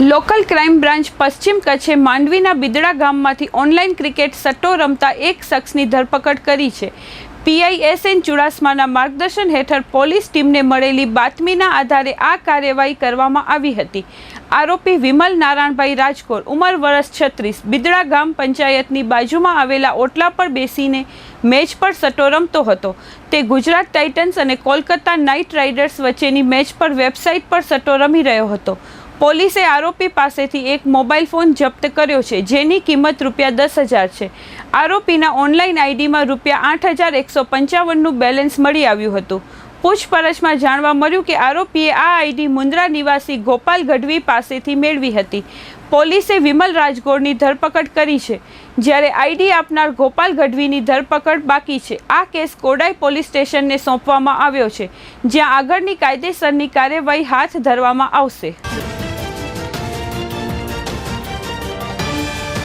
Local crime branch પશ્ચિમ કચ્છે માંડવીના બિદડા ગામમાંથી ઓનલાઈન ક્રિકેટ સટ્ટો રમતા એક શખ્સની ધરપકડ કરી છે. પીઆઈએસએન ચુડાસમાના માર્ગદર્શન હેઠળ પોલીસ ટીમને મળેલી બાતમીના આધારે આ કાર્યવાહી કરવામાં આવી હતી. આરોપી વિમલ નારાયણભાઈ રાજકોર, ઉંમર વર્ષ છત્રીસ, બિદડા ગામ પંચાયતની બાજુમાં આવેલા ઓટલા પર બેસીને મેચ પર સટ્ટો રમતો હતો. તે ગુજરાત ટાઇટન્સ અને કોલકાતા નાઇટ રાઇડર્સ વચ્ચેની મેચ પર વેબસાઇટ પર સટ્ટો રમી રહ્યો હતો. પોલીસે આરોપી પાસેથી એક મોબાઈલ ફોન જપ્ત કર્યો છે, જેની કિંમત રૂપિયા દસ હજાર છે. આરોપીના ઓનલાઈન આઈડીમાં રૂપિયા આઠ હજાર એકસો પંચાવનનું બેલેન્સ મળી આવ્યું હતું. પૂછપરછમાં જાણવા મળ્યું કે આરોપીએ આ આઈડી મુન્દ્રા નિવાસી ગોપાલ ગઢવી પાસેથી મેળવી હતી. પોલીસે વિમલ રાજગોરની ધરપકડ કરી છે. જ્યારે આઈડી આપનાર ગોપાલ ગઢવીની ધરપકડ બાકી છે, આ કેસ કોડાઈ પોલીસ સ્ટેશનને સોંપવામાં આવ્યો છે, જ્યાં આગળની કાયદેસરની કાર્યવાહી હાથ ધરવામાં આવશે.